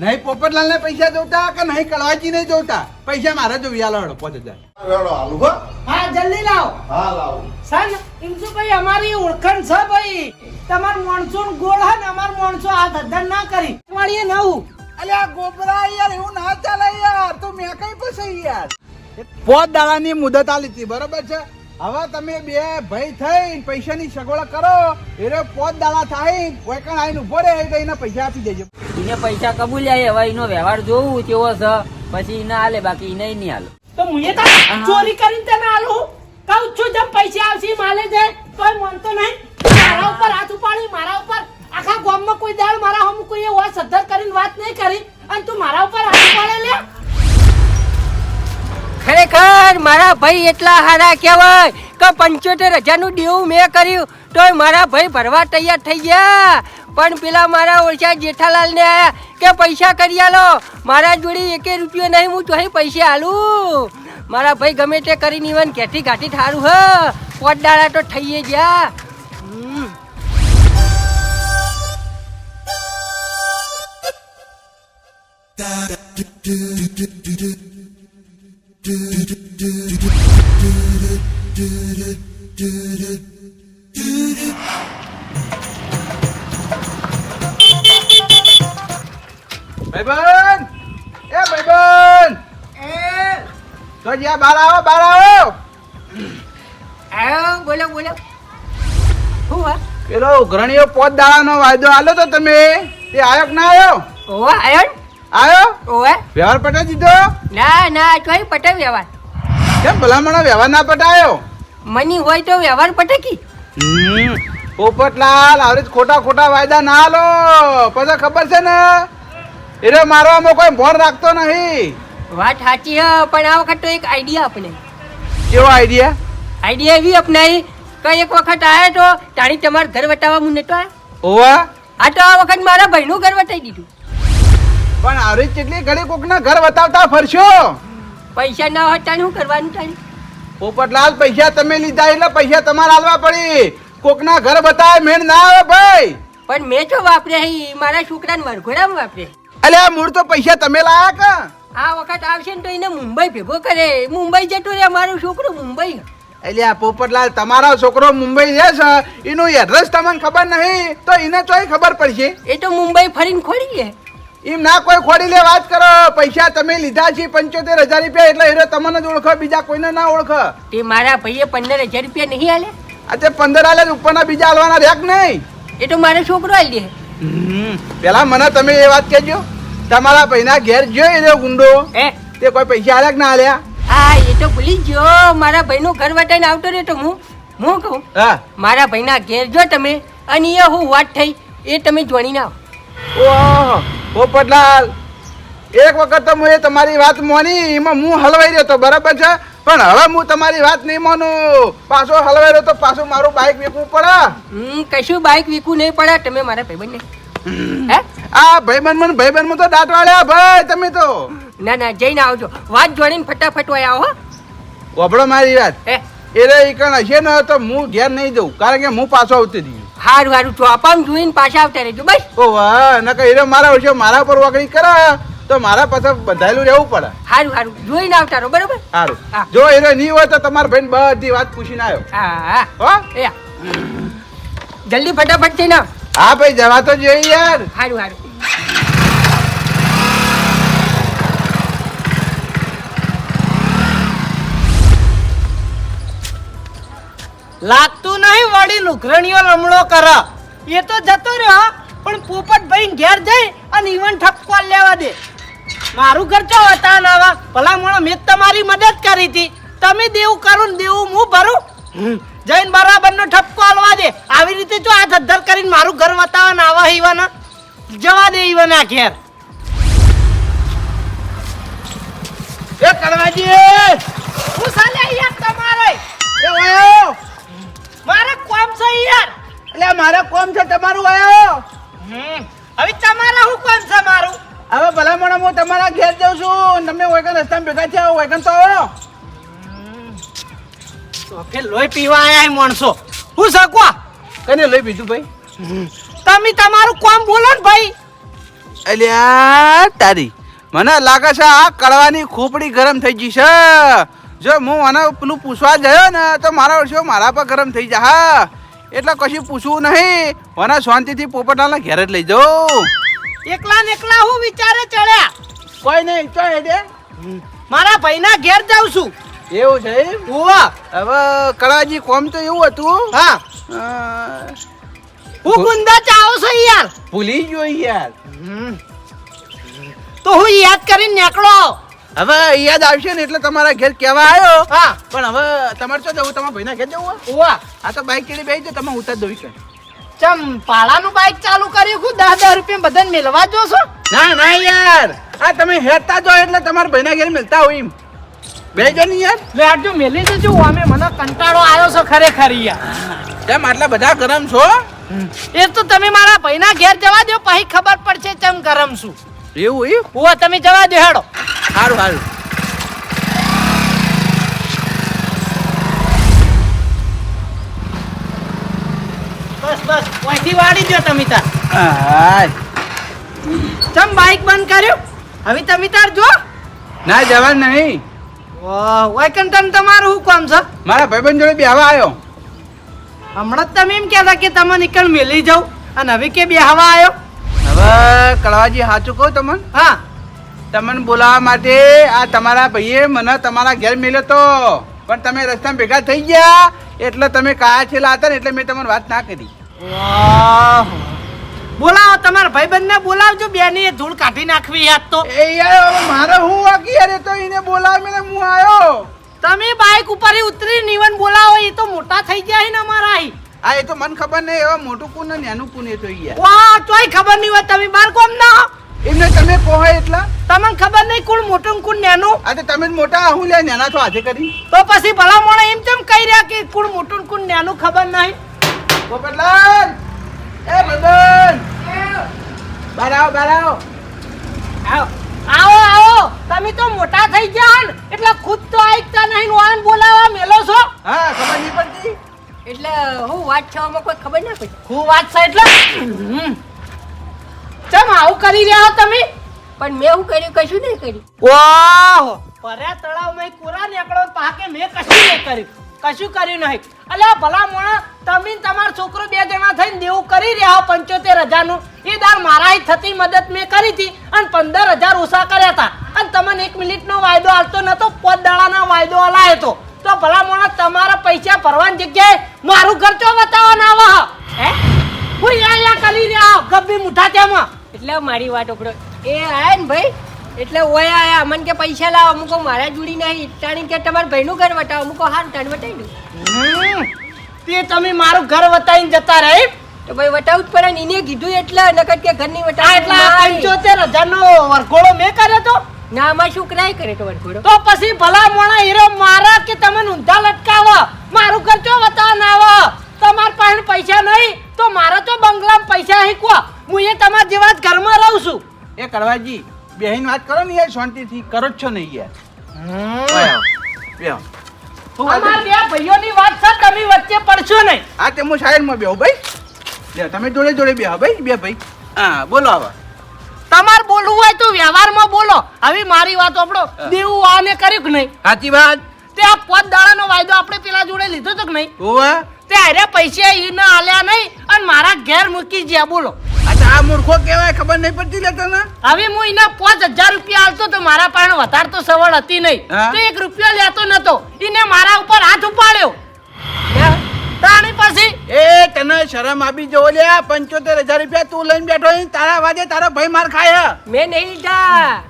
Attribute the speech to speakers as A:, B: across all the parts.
A: નહીં પોપટલાલ ને પૈસા જોતા કે નહીં? કળવાજી નહીં જોતા? પૈસા મારે જોઈએ આલો હડો પાંચ હજાર.
B: હો.
C: હા જલ્દી લાવો.
B: હા લાવું.
C: સન ઇન્દુભાઈ અમારી ઓળખણ છે ભાઈ. તમાર માણસો ગોળ હે ને અમાર માણસો આ ધંધા ના કરી. વાળીએ નવું.
A: અલ્યા ગોબરા યાર એવું ના ચાલે યાર. તું મેં કઈ પછી યાર? પોત દાડાની મુદત આલી હતી બરોબર છે? હવે તમે બે ભાઈ થઈ પૈસાની સગવડ કરો એટલે પોત દાડા થાય કોઈ કણ આઈને ઊભો રહે તો એને પૈસા આપી દેજો.
D: એને પૈસા કબૂલ્યા હવે એનો વ્યવહાર જોવું કેવો છે પછી એને હાલે બાકી એને નહીં હાલે.
C: તો મુએ તો ચોરી કરીને તને હાલું? કહું છું જેમ પૈસા આવશે માલે છે તોય માનતો નહીં. મારા ઉપર હાથ ઉપાડી મારા ઉપર આખા ગામમાં કોઈ દાળ મારા હમ કોઈ એવો સદ્ધર કરીને વાત નહીં કરી અને તું મારા ઉપર હાથ ઉપાડે લે.
E: ખરેખર મારા ભાઈ એટલા હારા કહેવાય કે પંચોતેર હજારનું દેવું મેં કર્યું, તોય મારા ભાઈ ભરવા તૈયાર થઈ ગયા. પણ પેલા મારા ઓળખા જેઠાલાલ ને આયા કે પૈસા કરી આલો. મારા જોડે એકે રૂપિયો નહીં, હું તોય પૈસા આલું. મારા ભાઈ ગમે તે કરીને ઈવન ઘેટી ઘાટી થારું, હ. પોટ તો થઈએ ગયા હમ.
A: ભાઈબંધ! એ ભાઈબંધ! તો જ્યાં બહાર આવો બાર આવો!
E: આયો બોલો બોલો. શું હા?
A: પેલો ઉઘરણીયો પોત દાડાનો વાયદો આલો તો તમે? તે આયો કે ના આયો?
E: ઓવા આયો
A: આયો?
E: ઓવે.
A: વ્યવહાર પટાવી દીધો?
E: ના ના તોય પટે વ્યવહાર?
A: કેમ ભલામણો વ્યવહાર ના પટાયો?
E: મની હોય તો વ્યવહાર પટકી.
A: પોપટલાલ આવડે ખોટા ખોટા વાયદા ના આલો પછી ખબર છે ને? એટલે મારવામાં કોઈ ભોર રાખતો નહીં.
E: વાત સાચી હ પણ આ વખત તો એક આઈડિયા આપણે.
A: કેવો આઈડિયા
E: આઈડિયા એવી અપનાવી કે એક વખત આયા તો તાણી તમારા ઘર વટાવવા મને તો
A: ઓવા
E: આ તો આ વખત મારા ભાઈનું ઘર વટાઈ દીધું.
A: પણ આવડી કેટલી ઘડી કોકના ઘર બતાવતા ફરશો?
E: પૈસા ના હોય શું કરવાનું તાણી?
A: પોપટલાલ પૈસા તમે લીધા એટલે પૈસા તમારે આલવા પડી. કોકના ઘર બતાવે મેળ ના આવે ભાઈ.
E: પણ મેં તો વાપર્યા હી મારા છોકરાને વરઘોડામાં વાપરે.
A: અલ્યા મૂળ તો પૈસા તમે લાયા કા?
E: આ વખત આવશે ને તો એને મુંબઈ ભેગો કરે. મુંબઈ જતો રે મારું છોકરું મુંબઈ.
A: અલ્યા પોપટલાલ તમારો છોકરો મુંબઈ રહે છે. એનું એડ્રેસ તમને ખબર નહીં તો એને તોય ખબર પડશે.
E: એ તો મુંબઈ ફરીને ખોડી લે.
A: એમ ના કોઈ ખોડી લે વાત કરો. પૈસા તમે લીધા છે પંચોતેર હજાર રૂપિયા એટલે હીરો તમને જ ઓળખો બીજા કોઈને ના ઓળખો.
E: તે મારા ભાઈએ પંદર હજાર રૂપિયા નહીં આલે?
A: આજે પંદર આલે ઉપરના બીજા આલવાના રેક નહીં?
E: એ તો મારો છોકરો આલી દે.
A: પેલા મને તમે એ વાત કહેજો. તમારા ભાઈના ઘેર જોઈ રહ્યો ગુંડો.
E: હે?
A: તે કોઈ પૈસા આલ્યા કે ના આલ્યા?
E: હા એ તો ભૂલી ગયો. મારા ભાઈનું ઘર વટાઈને આવતો રહ્યો તો હું હું કહું?
A: હા.
E: મારા ભાઈના ઘેર જો તમે અને એ હું વાત થઈ એ તમે જોણી ના
A: ઓહો પોપટલાલ. એક વખત તો મેં તમારી વાત મોની એમાં હું હલવાઈ રહ્યો તો બરાબર છે પણ હવે હું તમારી વાત નહીં માનું. પાછો હલવાઈ રહ્યો તો પાછું મારું બાઇક વીકવું પડે.
E: હમ કશું બાઇક વીકવું નહીં પડે તમે મારા ભાઈબંધ હે?
A: આ ભાઈબંધ મને ભાઈબંધમાં તો દાંત વાળ્યા ભાઈ તમે તો.
E: ના ના જઈને આવજો. વાત જોડીને ફટાફટ વયા આવો હો.
A: વભળો મારી વાત.
E: હે?
A: રે એ કણ હશે ને તો હું ઘેર નહીં જઉં કારણ કે હું પાછો આવતી રહ્યું
E: હારું હારું. ચોપામ જોઈને પાછા આવતા રહેજો. બસ.
A: ઓ વાહ નકર એને મારા વર્ષે મારા પર વાગણી કરે તો મારા પાછા બંધાયેલું રહેવું પડે.
E: હારું હારું. જોઈને આવતા રહો બરોબર? હારું.
A: જો એને નહીં હોય તો તમારા ભાઈને બધી વાત પૂછીને આવ્યો.
E: હા હા.
A: હો?
E: એ જલ્દી ફટાફટ થઈને આવ
A: હા ભાઈ જવા તો જોઈએ યાર.
E: હારું હારું.
C: લાગતું નહીં વળી નુકરણીઓ રમણો કર. એ તો જતો રહ્યો પણ પોપટ ભાઈ ઘેર જઈ અને ઈવન ઠપકો લેવા દે. મારું ઘર ચો હતા નાવા ભલા મોણો મેં તમારી મદદ કરી હતી. તમે દેવું કરું દેવું હું ભરું. જઈને બરાબર નો ઠપકો આલવા દે. આવી રીતે જો આ ધદ્ધર કરીને મારું ઘર વતાવા ને આવા ઈવાના. જવા દે ઈવાના ઘેર.
A: એ કરવાજી!
C: હું સાલે અહીંયા તમારે.
A: એ ઓયો
C: મારે કોમ છે યાર.
A: એટલે મારે કોમ છે તમારું આયો.
C: હમ. હવે તમારા હું કોમ છે મારું?
A: હવે ભલામણ હું તમારા ઘેર જાઉં છું તમે વૈકન રસ્તામાં ભેગા થયા વૈકન તો આવો
C: તો કે લોહી પીવા આયા માણસો. હું શકવા
A: કને લઈ બીજું ભાઈ?
C: તમે તમારું કોમ બોલો ને ભાઈ.
A: અલ્યા તારી. મને લાગે છે આ કડવાની ખોપડી ગરમ થઈ ગઈ છે. જો હું આને પેલું પૂછવા ગયો ને તો મારા વર્ષો મારા પર ગરમ થઈ જા હા. એટલે કશું પૂછવું નહીં. મને શાંતિથી પોપટલાલના ઘેર જ લઈ જાઉં
C: એકલા ને એકલા હું વિચારે ચડ્યા.
A: કોઈ નહીં ચો હેડે.
C: મારા ભાઈના ઘેર જાઉં છું.
A: એવું છે એમ? હવે કળાજી કોમ તો એવું હતું.
C: હા. હું ગુંદા ચાવો છો યાર.
A: ભૂલી ગયો યાર.
C: તો હું યાદ કરીને નીકળો.
A: હવે યાદ આવશે ને એટલે તમારા ઘેર કેવા આવ્યો
C: હા.
A: પણ હવે તમારે શું જવું તમારા ભાઈના ઘેર જવું હોય? આ તો બાઈક ચડી બેસી તમે ઉતાર દઉં છે
C: ચમ પાળાનું બાઈક ચાલુ કર્યું? હું દસ હજાર રૂપિયા બધાને મેળવા જો છો.
A: ના ના યાર. આ તમે હેરતા જો એટલે તમારા ભાઈના ઘેર મેળતા હોય એમ. બેજો ને યાર.
C: લે આજો મેલી દેજો. અમે મને કંટાળો આવ્યો છો ખરેખર યાર.
A: કેમ આટલા બધા ગરમ છો?
C: એ તો તમે મારા ભાઈના ઘેર જવા દો. પછી ખબર પડશે ચમ ગરમ છું.
A: એવું એ
C: ઉવા તમે જવા દો હેડો.
A: સારું સારું
C: બસ વાળી દો તમે તાર. ચમ બંધ કર્યું? હવે તમે તાર જો
A: ના જવા નહીં.
C: વાહ વાયકન તમ તમારું શું કામ છે?
A: મારા ભાઈબંધ જોડે બેહવા આવ્યો
C: હમણાં તમે એમ કહેતા કે તમે નીકળ મેલી જાવ અને હવે કે બેહવા આવ્યો
A: હવે કળવાજી સાચું કહું તમને?
C: હા.
A: તમને બોલાવવા માટે આ તમારા ભાઈએ મને તમારા ઘેર મેલ્યો તો. પણ તમે રસ્તામાં ભેગા થઈ ગયા એટલે તમે કાયા છેલ્લા હતા ને એટલે મેં તમને વાત ના કરી.
C: બોલાવો તમારા ભાઈબંધને બોલાવજો બેની એ ધૂળ કાઢી નાખવી યાદ તો.
A: એ યાર મારે હું વાકી યાર? તો એને બોલાવી ને હું આવ્યો
C: તમે બાઈક ઉપર ઉતરી નીવન બોલાવો એ તો મોટા થઈ ગયા હે ને અમારા.
A: આ એ તો મને ખબર નહીં એવા મોટું કુન નાનું કુન એ તો યાર.
C: વાહ તોય ખબર નહીં હોય તમે બાર કોમ ના.
A: એમને તમે કહો એટલા?
C: તમને ખબર નહીં કોણ મોટું કોણ નાનું?
A: આ તો તમે મોટા હું લે નાના છો આજે કરી.
C: તો પછી ભલા મોણે એમ તેમ કહી રહ્યા કે કોણ મોટું કોણ નાનું ખબર નહીં?
A: પોપટલાલ એ ભાઈબંધ બાર આવો આવો.
C: આવો આવો આવો. તમે તો મોટા થઈ ગયા ને એટલે ખુદ તો આઈકતા નહીં વાન બોલાવા મેલો છો?
A: હા ખબર નહીં પડતી.
E: એટલે હું વાત છે કોઈ ખબર ના પડી?
C: હું વાત છે એટલે? હમ. ચમ આવું કરી રહ્યા હો તમે?
E: પણ મેં હું કર્યું કશું નહીં કર્યું.
C: વાહ! પર્યા તળાવમાં કુરા નીકળો પાકે મેં કશું નહીં કર્યું. કશું કર્યું નહીં. અલ્યા ભલા મોણા તમે તમારો છોકરો બે જણા થઈને દેવું કરી રહ્યા પંચોતેર હજારનું. એ દાર મારા થતી મદદ મેં કરી હતી અને પંદર હજાર ઓછા કર્યા હતા. અને તમને એક મિનિટનો વાયદો આવતો નતો પોત દાડાનો વાયદો હલાયો હતો. તો ભલા મોણા તમારા પૈસા ભરવાની જગ્યાએ મારું ખર્ચો બતાવવાના આવા હે? હું? અહીંયા કરી રહ્યા ગબ્બી મુઠા તેમાં.
E: એટલે મારી વાત ઓપડો એ આયા ને ભાઈ? એટલે ઓય આયા. અમને કે પૈસા લાવો. અમુકો મારા જોડી નહીં. તાણી કે તમારા ભાઈનું ઘર વટાવો. અમુક હાર ટાણ વટાવી દઉં.
C: તે તમે મારું ઘર વતાવીને જતા રહે?
E: તો ભાઈ વટાવું જ પડે ને. એને કીધું એટલે નકર કે ઘરની વટાવ
C: એટલે પંચોતેર હજાર નો વરઘોડો મેં કર્યો તો?
E: ના આમાં શું કરાય કરે તો વરઘોડો?
C: તો પછી ભલા મોણા હીરો મારા કે તમે ઊંધા લટકાવો? મારું ઘર ચો બતાવ ના આવો? તમાર પાસે પૈસા નહીં તો મારા તો બંગલામાં પૈસા હીકવો હું એ તમારા જેવા જ ઘરમાં રહું છું.
A: એ કરવાજી બેહીન વાત કરો ને યાર શાંતિથી. કરો જ છો નહીં યાર. બેહો,
C: અમારા બે ભાઈઓની વાત છે તમે વચ્ચે પડશો નહીં.
A: આ તે હું સાઈડમાં બેહો ભાઈ. લે, તમે જોડે જોડે બેહો ભાઈ બે ભાઈ. હા બોલો હવે.
C: તમારે બોલવું હોય તો વ્યવહારમાં બોલો. હવે મારી વાત આપણો દેવું આને કર્યું કે નહીં?
A: સાચી વાત.
C: તે આ દાડાનો વાયદો આપણે પેલા જોડે લીધો તો કે નહીં?
A: હોવા.
C: તે અરે પૈસા ઈ ના આલ્યા નહીં અને મારા ઘેર મૂકી ગયા બોલો.
A: આ મૂર્ખો કહેવાય ખબર નહીં પડતી લે તને?
C: હવે હું એના પાંચ હજાર રૂપિયા આલતો તો મારા પાસે વધાર તો સવડ હતી નહીં. તો એક રૂપિયો લેતો નતો. એને મારા ઉપર હાથ ઉપાડ્યો. તાણી પછી.
A: એ તને શરમ આવી જો લે પંચોતેર હજાર રૂપિયા તું લઈને બેઠો તારા વાજે તારો ભાઈ માર ખાય
E: મેં નહીં લીધા.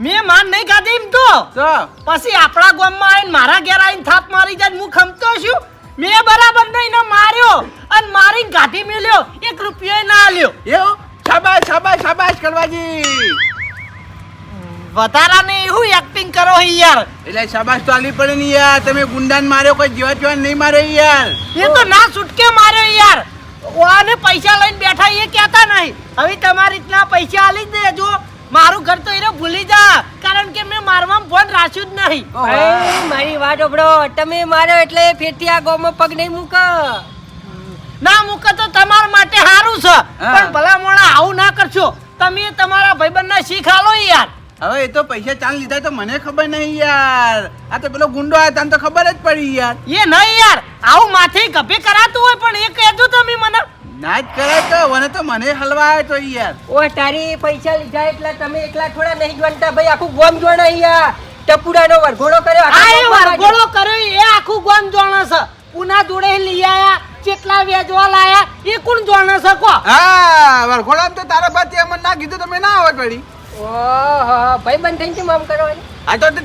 C: મેં માન નહીં ખાધી એમ તો.
A: તો?
C: પછી આપણા ગામમાં આવીને મારા ઘેર આવીને થાપ મારી જાય હું ખમતો છું? મેં બરાબર નહીં ને માર્યો. અને મારી ગાંઠી મેલ્યો એક રૂપિયો ના આલ્યો.
A: એવું શાબાશ શાબાશ શાબાશ કરવાજી
C: વધારાને એવું એક્ટિંગ કરો હે યાર.
A: એટલે શાબાશ તો આલી પડે ને યાર. તમે ગુંડાને માર્યો કોઈ જીવા જીવા નહીં માર્યો યાર.
C: એ તો ના છૂટકે માર્યો યાર. ઓને પૈસા લઈને બેઠા એ કહેતા નહીં. હવે તમારી રીતના પૈસા આલી જ દેજો. મારું ઘર તો એને ભૂલી જા કારણ કે મેં મારવામાં ફોન રાખ્યું જ નહીં.
E: ભાઈ મારી વાત ઓબડો તમે મારો એટલે ફેરથી આ ગોમાં પગ નહીં મૂક.
C: ના મૂક તો તમારા માટે સારું છે પણ ભલા મોણા આવું ના કરશો. તમે તમારા ભાઈબંધને શીખ આલો યાર.
A: હવે એ તો પૈસા ચાલ લીધા તો મને ખબર નહીં યાર. આ તો પેલો ગુંડો આવ્યો તને તો ખબર જ પડી યાર.
C: એ નહીં યાર. આવું માથે ગભે કરાતું હોય પણ એ કહેજો તમે મને.
A: ના જ કરે તો મને તો મને હલવા આવ્યો તો યાર.
E: ઓ તારી પૈસા લીધા એટલે તમે એકલા થોડા નહીં જોણતા ભાઈ આખું ગોમ જોણ અહીંયા. ટપુડાનો વરઘોડો કર્યો
C: આ એ વરઘોડો કર્યો એ આખું ગોમ જાણે છે. પુના જોડે લઈ આયા કેટલા વેજવા લાયા એ કોણ જાણે છે કો
A: હા વરઘોડો તો તારા પાસે અમને ના કીધું તમે ના આવત પડી
E: ઓહો ભાઈ બંધ થઈ કેમ આમ કરો
A: આ તો તે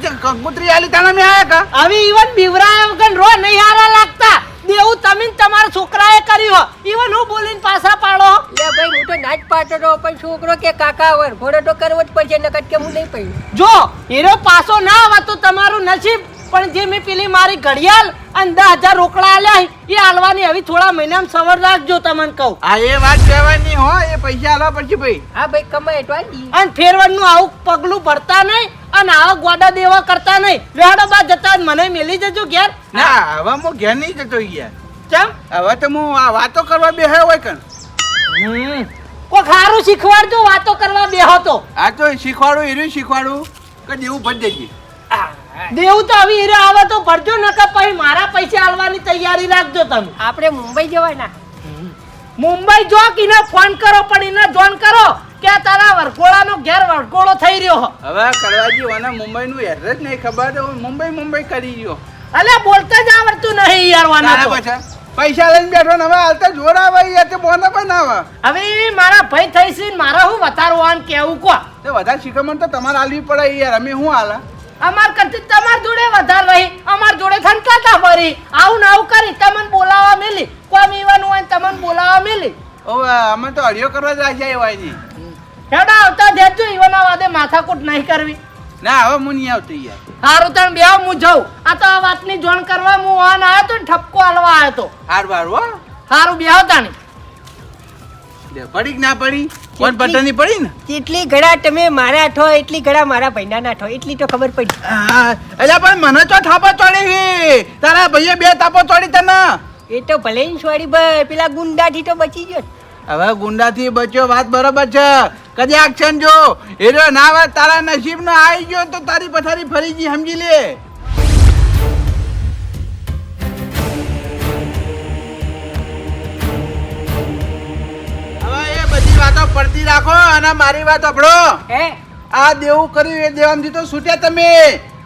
A: આલી તાણા મેં આયા કા?
C: હવે ઈવન બીવરાયા વગર રો નહીં હારા લાગતા. દેવું તમે તમારા છોકરાએ કર્યો ઈવન હું બોલીને પાછા પાડો
E: લે ભાઈ હું તો પાડતો પણ છોકરો કે કાકા વરઘોડો તો કરવો જ પડશે નકર કે હું નહીં પડ્યું.
C: જો હીરો પાછો ના આવે તો તમારું નસીબ. પણ જે મેં પેલી મારી ઘડિયાળ અને દસ હજાર રોકડા આલ્યા એ આલવાની હવે થોડા મહિનામાં સવાર રાખજો તમને કહું.
A: આ એ વાત કહેવાની હો એ પૈસા આલવા પડશે ભાઈ.
E: હા ભાઈ કમાય તો.
C: અને ફેરવડનું આવું પગલું ભરતા નહીં. અને આવા ગોડા દેવા કરતા નહીં. વેડો બા જતા મને મેલી જજો ઘેર.
A: ના હવે હું ઘેર નહીં જતો યાર.
C: ચમ?
A: હવે તો હું આ વાતો કરવા બેહ્યો હોય કણ.
C: કોક હારું શીખવાડજો વાતો કરવા બેહો તો.
A: આ તો શીખવાડું એરું શીખવાડું. કે દેવું ભરી દેજે.
C: દેવું તો હવે હીરો આવે તો ભરજો નકર પછી મારા પૈસા આલવાની તૈયારી રાખજો તમે.
E: આપણે મુંબઈ જવાના.
C: મુંબઈ જો કે એને ફોન કરો પણ એને જોન કરો. કે તારા વરઘોડાનો ઘેર વરકોળો થઈ રહ્યો હો.
A: હવે કરવાજી મને મુંબઈનું એડ્રેસ નહીં ખબર હું મુંબઈ મુંબઈ કરી ગયો.
C: અલ્યા બોલતા જ આવડતું નહીં યાર વાના તો.
A: પૈસા લઈને બેઠો ને હવે હાલતા જોર આવે યાર તે બોને પણ આવે.
C: હવે મારા ભાઈ થઈ છે મારા હું વતારવાનું કેવું કો
A: તે વધારે શીખમણ તો તમારે આલવી પડે યાર અમે શું હાલા?
C: અમાર કરતી તમાર જોડે વધારે રહી અમાર જોડે થનકાતા ફરી આવું ને આવું કરી તમને બોલાવા મિલી. કોમ ઈવાનું હોય તમને બોલાવા મિલી.
A: ઓ અમે તો અડિયો કરવા જ એવા નહીં
C: હેડા આવતા દેજો ઈવના વાદે માથાકૂટ નહીં કરવી.
A: ના હવે હું નહીં આવતો યાર.
C: હારું તણ બે હું જઉં. આ તો આ વાતની જોણ કરવા હું આન આવ્યો તો ને ઠપકો હાલવા આવ્યો તો.
A: હાર બાર હો.
C: હારું બે તાણી.
A: પડી ના પડી? કોણ પટની પડી ને?
E: કેટલી ઘડા તમે મારા ઠો એટલી ઘડા મારા ભાઈના ના ઠો એટલી તો ખબર પડી.
A: હા, અલ્યા પણ મને તો થાપો ચોડી ગઈ તારા ભાઈએ બે તાપો ચોડી તને.
E: એ તો ભલે ને છોડી ભાઈ પેલા ગુંડાથી તો બચી ગયો.
A: હવે ગુંડાથી બચ્યો વાત બરોબર છે. કદી ક્ષણ જો એરો ના વાત તારા નસીબ નો આવી ગયો તો તારી પથારી ફરી ગઈ સમજી લે. વાતો પડતી રાખો અને મારી વાત સાંભળો. આ દેવું કર્યું એ દેવામાંથી તો છૂટ્યા તમે.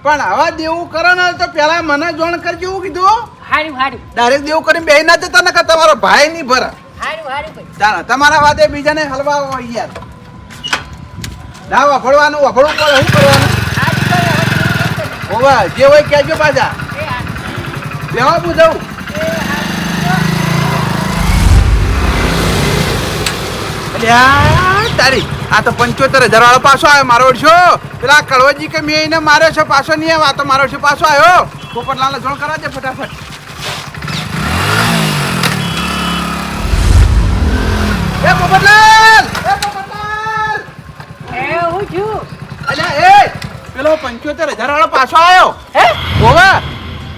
A: પણ આવા દેવું કરો ને તો પેલા મને જોણ કરજો એવું કીધું.
E: હારું હારું.
A: ડાયરેક્ટ દેવું કરીને બે ના જતા નકર તમારો ભાઈ નહીં ભરા.
E: હારું હારું ભાઈ.
A: તમારા વાતે બીજાને હલવા હોય યાર. ના વફડવાનું વફડવું પડે શું કરવાનું?
E: હોવા
A: જે હોય કહેજો પાછા. લેવા પૂછવું તારી, આ તો પંચોતેર હજાર વાળો પાછો આવ્યો, મારો ઓળશો. પેલા કડવજી કે મેં એને માર્યો છે, પાછો નહીં આવ્યો. આ તો મારો છે પાછો આવ્યો. પોપટલાલને જોણ કરા દે ફટાફટ. એ પોપટલાલ! એ
E: હું છું.
A: અલ્યા એ પેલો પંચોતેર હજાર વાળો પાછો આવ્યો
E: હે?
A: હોવા.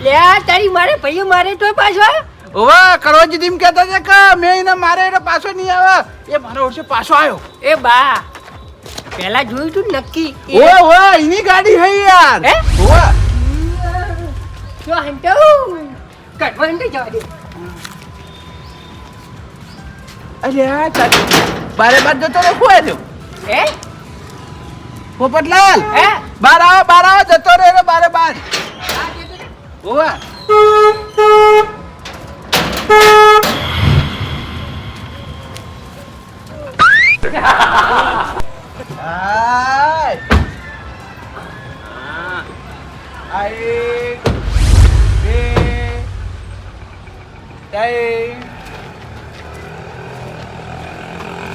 E: લે તારી મારે ભાઈ મારે તો પાછો આવ્યો?
A: હોવા કડવજી કહેતા છે કે મેં એને મારે એટલે પાછો નહીં આવે. એ મારો ઓળશો પાછો આવ્યો
E: એ બા પેલા જોયું તું નક્કી?
A: ઓય ઓય એની ગાડી હે યાર.
E: હે?
A: ઓય
E: જો હંટો. કટવા હંટો જવા દે.
A: અલ્યા ચાલ બારે બાર જતો રે કોઈ
E: હે?
A: પોપટલાલ!
E: હે?
A: બાર આવો બાર આવો જતો રે રે બારે બાર. હાય. એક બે ત્રણ.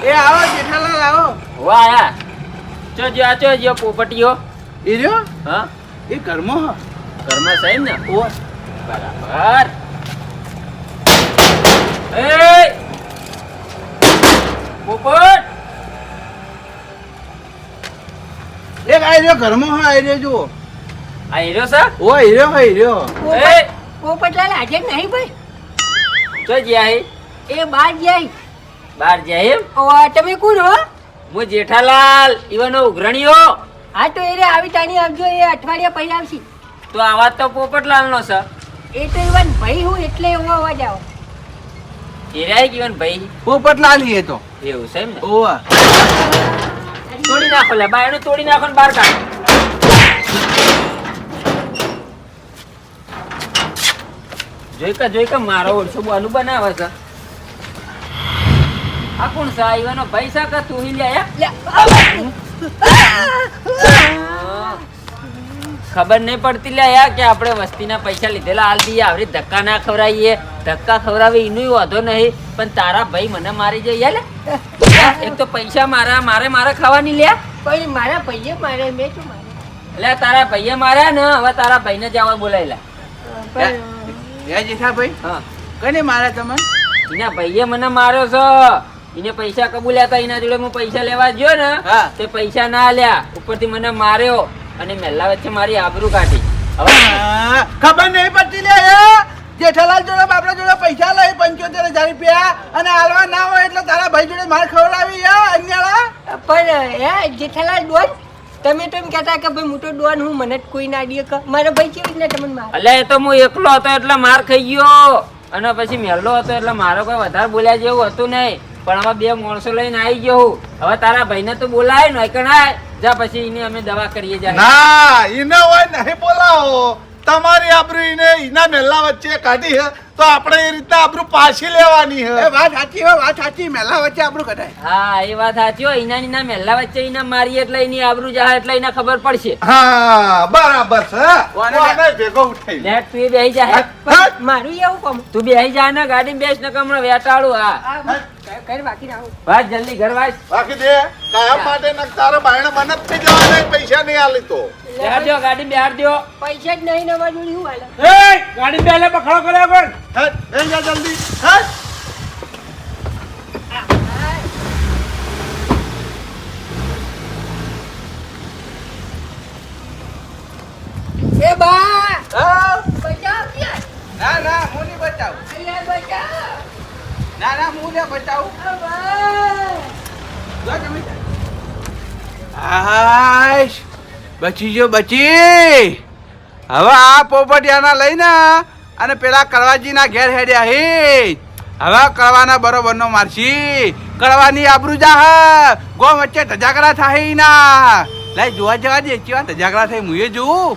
A: એ આવો જેઠાલાલ આવો.
D: વાયા ચો જો આ ચો જો પોપટીઓ?
A: એ રહ્યો?
D: હા?
A: એ કર્મ હ.
D: ઘરમાં સહી ને?
A: ઓ.
D: બરાબર. એ પોપટ!
A: એક આઈ રહ્યો ઘરમાં હ આઈ રહ્યો જુઓ.
D: આ હીરો સર?
A: ઓ હીરો હ હીરો
D: એ
E: પોપટલાલ આજે નહીં ભાઈ.
D: ચો જ્યાં
E: એ બાર જાય.
D: બાર જાય એમ?
E: ઓ તમે કોણ હો?
D: હું જેઠાલાલ ઈવનો ઉઘરણીઓ.
E: હા તો એ આવી ટાણી આવજો એ અઠવાડિયા પહેલા આવશે.
D: તો આ વાત તો પોપટલાલનો છે.
E: એ તો ઈવન ભાઈ હું એટલે એવો અવાજ આવો.
D: એ રહ્યા જીવન ભાઈ?
A: પોપટલાલ એ તો.
D: એવું છે એમ ને?
A: ઓવા.
D: તોડી નાખો લે બાયણું તોડી નાખો ને બહાર કાઢ. જોઈ કે જોઈ કે મારો ઓળશો બાનું બનાવે છે. આ કોણ છે? આ ઈવાનો ભાઈ છે તું હી લે.
E: લે,
D: ખબર નહીં પડતી લે યા કે આપણે વસ્તીના પૈસા લીધેલા હાલ દઈએ આવરી ધક્કા ના ખવડાવીએ ધક્કા ખવરાવે એનું વાંધો નહીં. પણ તારા ભાઈ મને મારી જઈએ લે. એક તો પૈસા મારા મારે મારે ખાવાની લ્યા.
E: પણ મારા ભાઈએ મારે મેં શું મારે?
D: એટલે તારા ભાઈએ માર્યા ને હવે તારા ભાઈને જ આવવા બોલાયેલા.
A: જેઠા ભાઈ
D: હા.
A: કને માર્યા તમે?
D: એના ભાઈએ મને માર્યો છે. એને પૈસા કબૂલ્યા હતા એના જોડે હું પૈસા લેવા ગયો ને તે પૈસા ના આલ્યા. ઉપરથી મને માર્યો અને મહેલા વચ્ચે મારી આબરૂ કાઢી.
A: ખબર નહીં પડતી લે જેઠાલાલ જોડે બાપડા જોડે પૈસા લઈ પંચોતેર હજાર રૂપિયા અને હાલવા ના હોય એટલે તારા ભાઈ જોડે માર ખવડાવી હે અન્યાળા?
E: પણ હે જેઠાલાલ ડોન તમે તો એમ કહેતા કે ભાઈ મોટો ડોન હું મને જ કોઈ ના દે કે મારા ભાઈ કેવી રીતના તમને માર?
D: અલ્યા એ તો હું એકલો હતો એટલે માર ખાઈ ગયો. અને પછી મેલ્લો હતો એટલે મારો કોઈ વધારે બોલ્યા જેવું હતું નહીં. પણ આમાં બે માણસો લઈને આવી ગયો હું. હવે તારા ભાઈને તો બોલાય ને. કણાય જા પછી એને અમે દવા કરીએ જાય.
B: ના એને હોય નહીં બોલાવો. તમારી આબરૂ ઈને એના મેલા વચ્ચે કાઢી હે તો આપણે એ રીતના આબરૂ પાછી લેવાની
A: એ
B: હે
A: વાત સાચી હોય વાત સાચી. મેલા વચ્ચે આબરૂ કઢાય.
D: હા એ વાત સાચી હોય એના એના મેલા વચ્ચે એને મારી એટલે એની આબરૂ જાય એટલે એને ખબર પડશે.
B: હા બરાબર છે. ઓને ભેગો ઉઠાઈ
D: લે. તું બેહી જા
E: મારું એવું કમ
D: તું બેહી જા ને ગાડી બેસ ને કમણો વેટાળું હા.
E: આ કઈ બાકી ના
D: વાત જલ્દી ઘર વાંચ
B: બાકી દે કાયમ માટે ન તારા બાયણે મને જ થઈ જવા દે પૈસા નહીં આલી તો.
D: બેહાર દો ગાડી બેહાર દો
E: પૈસા જ નહીં નવા જોડી હું હાલે?
C: ગાડી બેલે બખડો કર્યો પણ
B: હેટ, જા જલ્દી. હેટ.
E: એ બા!
A: હા?
E: બચાવ
A: ના ના હું નહીં બચાવું.
E: અલ્યા બચાવ.
A: ના ના હું લે બચાવું.
E: આ બા!
A: જો તમે આશ બચી જો, બચી. હવે આ પોપટિયાના લઈને અને પેલા કડવાજીના ઘેર હેડ્યા હે. હવે કડવાના બરોબરનો મારશી. કડવાની આબરૂ જા ગો વચ્ચે ધજાગરા થાય ના લઈ જોવા જવા દે કેવા ધજાગરા થાય હું એ જોઉં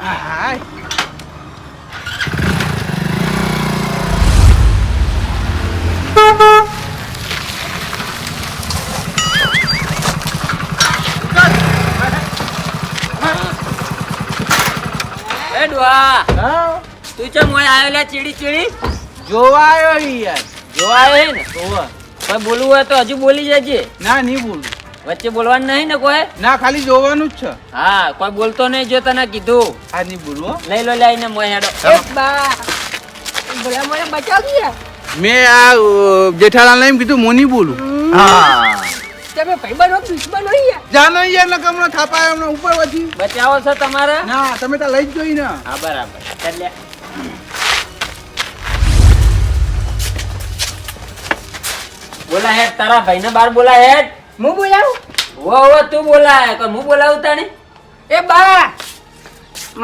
A: હાય
D: એ ડોહા
A: હા
D: તું ચમ મોય આયો લે ચીડી ચીડી?
A: જોવાયો યાર.
D: જોવાયો ને?
A: જોવા
D: કોઈ બોલવું હોય તો હજુ બોલી જજે.
A: ના નહીં બોલું.
D: વચ્ચે બોલવાનું નહીં ને કોઈ?
A: ના ખાલી જોવાનું જ છે.
D: હા કોઈ બોલતો નહીં જો તને કીધું.
A: હા નહીં બોલવો
D: લઈ લો લઈને મોય હેડો.
E: બા બોલા મને બચાવી યાર.
A: મેં આ જેઠાલા જેઠાલાલ એમ કીધું મોની નહીં બોલું. હા.
E: તમે ભાઈબંધ દુશ્મન હોય યાર?
A: જાનો યાર ને થાપા એમનો ઉપર વધી
D: બચાવો છો તમારે?
A: ના તમે તો લઈ જ જોઈ ને.
D: હા બરાબર. બોલા હેડ તારા ભાઈને બાર બોલા હેડ.
E: હું બોલાવું?
D: વો વો તું બોલાય કે હું બોલાવું તાણી
E: એ બા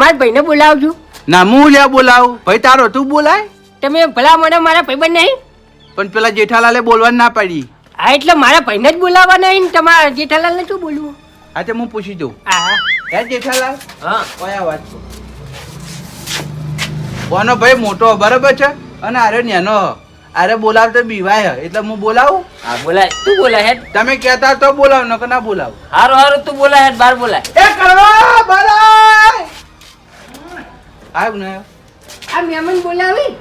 E: મારા ભાઈને બોલાવજો.
A: ના હું લ્યા બોલાવું? ભાઈ તારો તું બોલાય?
E: તમે ભલા મને મારા ભાઈબંધ નહીં?
A: પણ પેલા જેઠાલાલે બોલવા ના પાડી.
E: હા એટલે મારા ભાઈને જ બોલાવવા નહીં ને તમારા જેઠાલાલને શું બોલવું?
A: આજે હું પૂછી દઉં
E: હા.
A: હે જેઠાલાલ?
D: હા.
A: કયા વાત છે કોનો ભાઈ મોટો બરાબર છે? અને આરે નેનો આરે બોલાવતો બીવાય. એટલે હું બોલાવું?
D: હા બોલાય. તું બોલાય હેડ.
A: તમે કહેતા તો બોલાવ નકર ના બોલાવ.
D: હારું હારું તું બોલાય હેડ બાર બોલાય.
A: એ કરવા બોલાય આવ ને.
E: આ મહેમાન બોલાવી.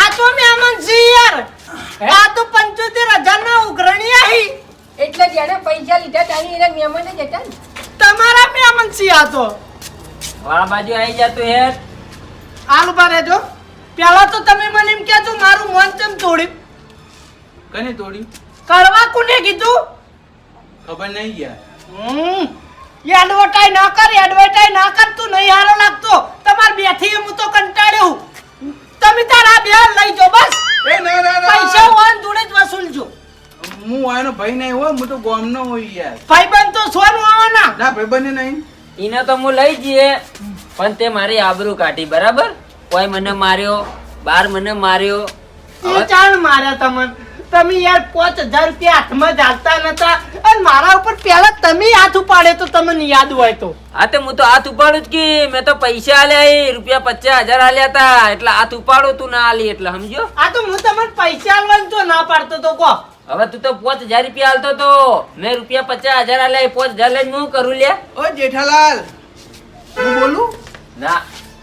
C: આ તો મહેમાન જી યાર આ તો પંચોતેર હજાર ના ઉઘરણી આહી.
E: એટલે જેને પૈસા લીધા તારી એને મહેમાન જ હતા ને.
C: તમારા મહેમાન સી આ તો.
D: વાળા બાજુ આવી જા તું હેડ.
C: હાલ ઊભા રહેજો. પહેલા તો તમે મને એમ કહેજો મારું મન કેમ તોડ્યું
A: કને તોડ્યું?
C: કરવા કોને કીધું?
A: ખબર નહીં યાર.
C: હમ. એ એડવર્ટાઈ ના કર એડવર્ટાઈ ના કર તું નહીં હારો લાગતો. તમાર બેઠી હું તો કંટાળ્યો તમે તારા બે લઈ જો બસ.
A: એ ના ના ના.
C: પૈસા વાન જોડે
A: ગોમ ગોમનો હોય યાર.
C: ભાઈબંધ તો સોનું આવવાના
A: ના ભાઈબંધ નહીં.
D: એને તો હું લઈ જઈએ. પણ તે મારી આબરૂ કાઢી બરાબર? કોઈ મને માર્યો બાર મને માર્યો.
C: ચાલ માર્યા તમને. તમે યાર પાંચ હજાર રૂપિયા હાથમાં જાગતા નતા. અને મારા ઉપર પહેલા તમે હાથ ઉપાડે તો તમને યાદ હોય તો.
D: હા તે હું તો હાથ ઉપાડું જ કે મેં તો પૈસા આલ્યા રૂપિયા પચાસ હજાર આલ્યા હતા એટલે હાથ ઉપાડું તું ના આલી એટલે સમજો
C: આ તો હું તમને પૈસા આલવાનું તો ના પાડતો તો કો
D: હવે તું તો પાંચ હજાર રૂપિયા આલતો તો. મેં રૂપિયા પચાસ હજાર આલ્યા એ પાંચ હજાર લઈને હું કરું લે
A: ઓ જેઠાલાલ. હું બોલું?
D: ના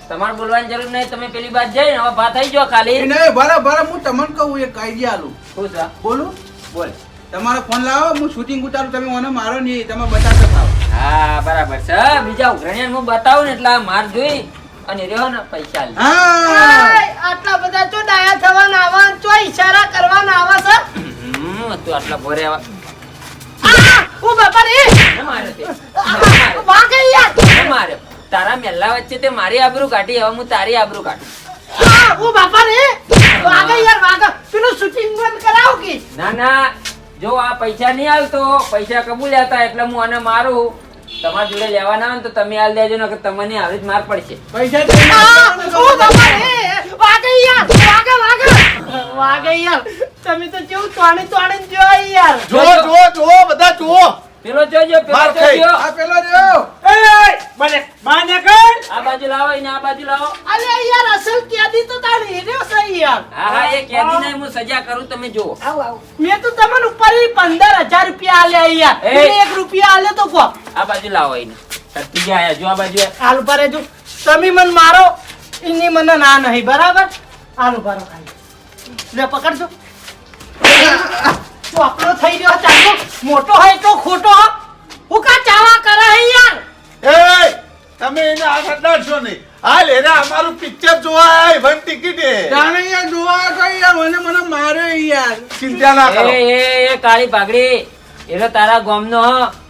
D: તમારે બોલવાની જરૂર નહીં. તમે પેલી બાદ જઈને હવે ભા થઈ ગયો ખાલી.
A: નહીં ભરા ભરા હું તમને કહું એક આઈડિયા આલું
D: શું સા
A: બોલું?
D: બોલ.
A: તમારો ફોન લાવો હું શૂટિંગ ઉતારું તમે મને મારો નહીં તમે બતાવતા થાવ
D: હા બરાબર છે. બીજા ઉઘરણિયા હું બતાવું ને એટલે માર જોઈ અને રહ્યો ને પૈસા લે
C: આટલા બધા ચો ડાયા થવાના આવા ચો ઈશારા કરવાના આવા છે?
D: હમ, તો આટલા ભોરે આવા.
C: ઓ બાપા રે
D: મારે તે. ન
C: વાગે યાર.
D: ન માર્યો તારા મેલ્લા વચ્ચે તે મારી આબરૂ કાઢી હવે હું તારી આબરૂ કાઢું.
C: ઓ બાપા રે. વાગે યાર વાગે. પેલું શૂટિંગ બંધ કરાવ કે?
D: ના ના. જો આ પૈસા નહીં આવતો પૈસા કબૂલ્યા હતા એટલે હું આને મારું. તમારા જોડે લેવાના હોય તો તમે આલ દેજો ને તમને આવી જ માર પડશે.
A: પૈસા.
C: ઓ બાપા રે. વાગે યાર વાગે વાગે. વાગે યાર. તમે તો કેવું તોણી તોણી જોઈ યાર.
B: જો જો જો બધા જુઓ.
D: પેલો જોજો પેલો જોજો
A: આ પેલો રહ્યો
D: આ બાજુ લાવો એને આ બાજુ લાવો.
C: અલે યાર અસલ કેદી તો તાર હેર્યો છે યાર.
D: હા હા એ કેદી ને હું સજા કરું તમે જો
E: આવો આવો.
C: મેં તો તમને ઉપર પંદર હજાર રૂપિયા આલ્યા યાર.
D: એ.
C: તમે એક રૂપિયા આલે તો કો
D: આ બાજુ લાવો એને. ત્રીજા આયા જો આ બાજુ
C: હાલ ઉપર જો તમે મન મારો એની મને ના નહીં બરાબર? હાલ ઉપર ખાલી. લે પકડજો. ચોકલો થઈ રહ્યો ચાલો મોટો હોય તો ખોટો. હું કા ચાવા કરે હે યાર?
B: એ તમે એને આગળ અડાડશો નહીં. હાલ એને અમારું પિક્ચર જોવા આય વન ટિકિટ એ.
A: જાણે યાર જોવા કઈ યાર મને મને મારે યાર.
B: ચિંતા ના કરો.
D: એ એ એ કાળી પાઘડી એ તો તારા ગામનો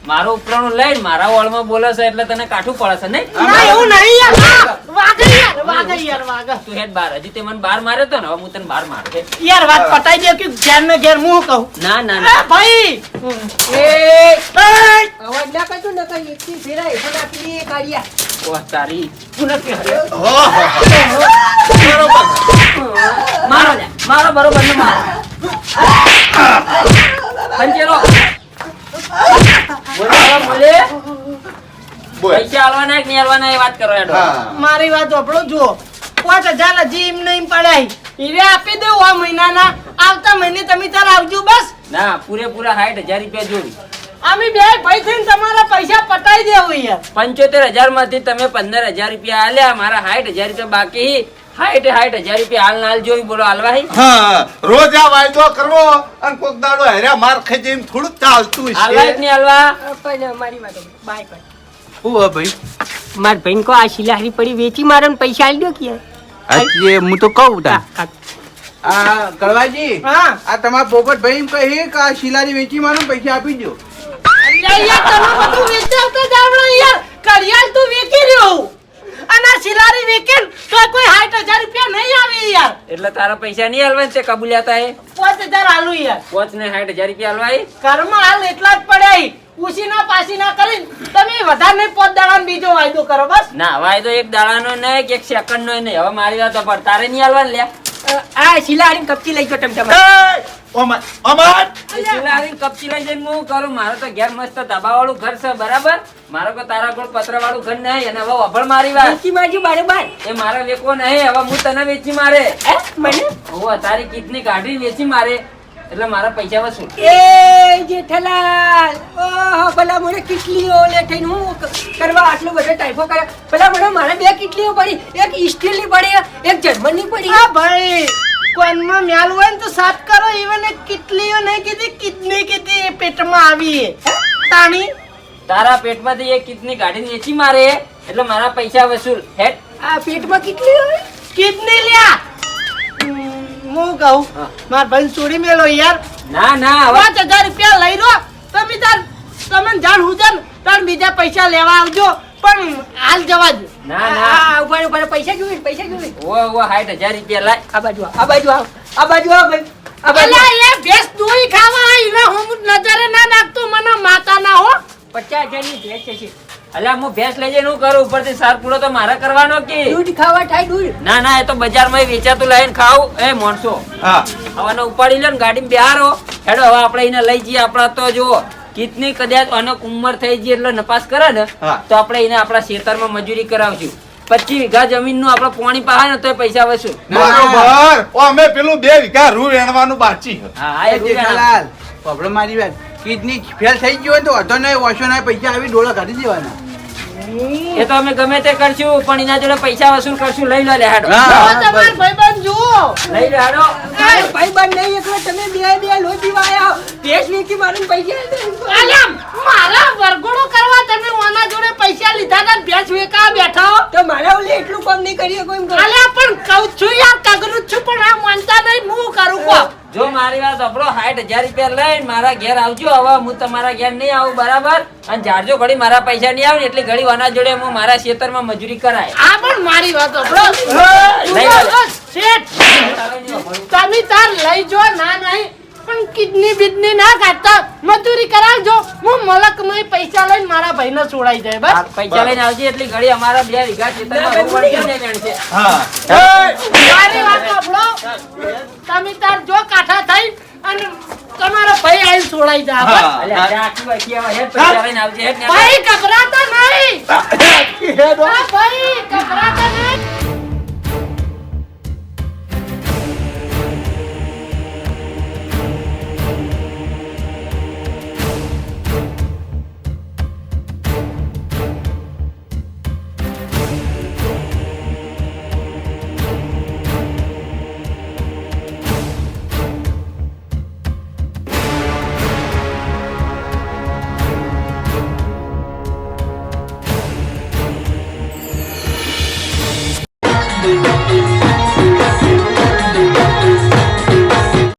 D: મારો ઉપરાણો લઈ મારા ઓળમાં બોલે છે એટલે તને કાઠું પડે છે નહીં?
C: ના એવું નહીં યાર. વાગે યાર વાગે યાર વાગે
D: તું હેડ બાર હજી તે મને બાર માર્યો તો ને હવે હું તને બાર મારું.
C: યાર વાત પટાઈ દે કે ઘેર ને ઘેર હું કહું?
D: ના ના ના.
C: ભાઈ!
E: એ!
C: એ!
E: અવાજ ના કરજો ન કઈ એકથી ફેરા હેઠળ નાખી દઈએ
D: ઓહ તારી તું નથી હર્યો. મારો મારો બરોબર ને મારો. પંચેરો બોલે હવે બોલે
B: બોલ.
D: પૈસા આલવાના કે નહીં એ વાત કરો હેડો.
C: મારી વાત આપણો જુઓ. પાંચ હજાર હજી એમ નહીં પડાય. હીરે આપી દઉં આ મહિનાના. આવતા મહિને તમે તાર આવજો બસ.
D: ના પૂરેપૂરા સાઠ હજાર રૂપિયા જોડી.
C: અમે બે ભાઈ થઈને તમારા પૈસા પટાઈ દેવું યાર.
D: પંચોતેર હજારમાંથી તમે પંદર હજાર રૂપિયા આલ્યા મારા સાઠ હજાર રૂપિયા બાકી હાઈટ હાઈટ હજાર રૂપિયા હાલ નાલ હાલ જોઈ બોલો હાલવા હી.
B: હા રોજ આ વાયદો કરવો અને કોક દાડો હેર્યા માર ખાઈ જઈને થોડું ચાલતું
D: હાલવા જ નહીં હાલવા.
E: મારી વાત બાય બાય
A: હું ભાઈ?
E: માર ભાઈ કો આ શિલાહરી પડી વેચી મારે પૈસા આલી દો કે
A: આજે હું તો કહું તા આ કળવાજી
C: હા.
A: આ તમાર પોપટ ભાઈ એમ કહે કે આ શિલાજી વેચી મારો પૈસા આપી દો
C: અલ્યા યાર તમે બધું વેચાવતા જાવડો યાર. કરિયાલ તું વેચી રહ્યો અને શિલારી વેકેન તો કોઈ સાઠ હજાર રૂપિયા નહીં આવે યાર.
D: એટલે તારા પૈસા નહીં હાલવા છે કબૂલ્યા તા એ
C: પાંચ હજાર આલુ યાર.
D: પોચ ને સાઠ હજાર રૂપિયા હાલવાય કર્મ
C: ઘરમાં હાલ એટલા જ પડ્યા. ઉસીના પાસીના કરીને તમે વધારે નહીં પોત દાડા બીજો વાયદો કરો બસ.
D: ના વાયદો એક દાડાનો નહીં કે એક સેકન્ડ નો નહીં. હવે મારી વાત પર તારે નહીં હાલવાનું લે
E: આ શિલાહરી કપચી લઈ ગયો ટમટમ.
B: એ, ઓમા ઓમા!
D: કપચી લઈ જઈને હું કરું? મારો તો ઘેર મસ્ત ધાબા વાળું ઘર છે બરાબર? મારો તો તારા કોઈ પત્ર વાળું ઘર નહીં. અને હવે વભળ મારી વાત.
E: વેચી મારજો બારે
D: એ મારો વેકો નહીં. હવે હું તને વેચી મારે.
E: મને?
D: હું તારી કીટની કાઢી વેચી મારે. એટલે મારા પૈસા વસૂલ.
E: એ જેઠાલાલ ઓહો ભલા મને કેટલીઓ લે થઈને હું કરવા આટલો બધો ટાઈફો કરે ભલા મને મારે બે કેટલીઓ પડી? એક સ્ટીલની પડી એક જર્મનની પડી.
C: હા ભાઈ કોનમાં મ્યાલ હોય ને તો સાફ કરો. ઈવન એક કિટલીઓ નહીં કીધી કિડની કીધી પેટમાં આવી. તાણી?
D: તારા પેટમાંથી એક કિટની કાઢીને વેચી મારે. એટલે મારા પૈસા વસૂલ. હેટ.
E: આ પેટમાં કેટલી હોય?
C: કિડની કહું? માર ભાઈ ચોરી મેલો યાર.
D: ના ના
C: પાંચ હજાર રૂપિયા લઈ લો. તમે તાર તમને જાણ હું જાણ તાર બીજા પૈસા લેવા આવજો. પણ હાલ જવા દો
D: ના ના.
E: આ ઊભા ઊભા પૈસા જોઈએ પૈસા જોઈએ
D: ઓ ઓ હાઈટ હજાર રૂપિયા લાય.
E: આ બાજુ આવ, આ બાજુ આવ આ બાજુ આવ ભાઈ.
C: એ ભેંસ દોઈ ખાવા આવી હું નજરે ના નાખતો મને માતા ના હો.
E: પચાસ હજારની ભેસ છે.
D: અલ્યા હું ભેંસ લઈ જઈને શું કરું? ઉપરથી સાર પૂરો તો મારે કરવાનો કે?
E: દૂધ ખાવા થાય દૂધ.
D: ના ના એ તો બજારમાં વેચાતું લઈને ખાવું. એ મોણસો
B: હા.
D: હવે ઉપાડી લે ને ગાડીમાં બિહારો. હેડો હવે આપણે એને લઈ જઈએ. આપણા તો જુઓ કિતની કદાચ અનક ઉંમર થઈ જઈએ એટલે નપાસ કરે ને તો આપણે એને આપણા ખેતરમાં મજૂરી કરાવશું. પચીસ વીઘા જમીનનું આપડે પોણી પાસે ને તો પૈસા વસુ
B: બરોબર. અમે પેલું બે વીઘા રૂ વેણવાનું બાચી
D: હા હા, એ
A: રૂ
D: રૂપિયા
A: પ્રોબ્લેમ મારી વાત. કિડની ફેલ થઈ ગયો હોય તો વાંધો નહીં વોશો નહીં પૈસા આવી ડોળા કાઢી દેવાના.
D: એ તો અમે ગમે તે કરશું પણ એના જોડે પૈસા વસૂલ કરશું લઈ લો લેહાડો
A: હા.
C: તમાર ભાઈબંધ જુઓ.
D: લઈ લેહાડો હેડો.
E: અરે ભાઈ બંધ નહીં એટલે તમે બે બે લોચી વાયા ભેંસ વેકી મારું પૈસા
C: આલમ મારા વરઘોડો કરવા તમે ઓના જોડે પૈસા લીધા હતા ને ભેંસ વેકા બેઠા હો?
E: તો મારા ઓલે એટલું કામ નહીં કરી કોઈ
C: આલે પણ કહું છું યાર કગરું છું પણ આ માનતા નહીં હું કરું કો
D: જો મારી વાત સાંભળો સાઠ હજાર રૂપિયા લઈને મારા ઘેર આવજો. હવે હું તમારા ઘેર નહીં આવું બરાબર? અને જાડજો ઘડી મારા પૈસા નહીં આવે એટલી ઘડી વાના જોડે હું મારા ખેતરમાં મજૂરી કરાય.
C: આ પણ મારી વાત સાંભળો. તમે તાર લઈ જો ના નહીં. પણ કિડની બિડની ના કાઢતા મજૂરી કરાવજો. હું મલકમાં પૈસા લઈને મારા ભાઈને છોડાઈ જાય બસ.
D: પૈસા લઈને આવજે એટલી ઘડી અમારા બે વીઘા ને વેણશે.
B: હા.
C: મારી વાત સાંભળો. તમે તાર જો કાઠા થઈ અને તમારો ભાઈ આવીને છોડાઈ જાય બસ.
B: હા.
D: અલ્યા, આખી વાખી આવે, હેડ પૈસા લઈને આવજે,
C: ભાઈ ગભરાતા નહીં. હા, ભાઈ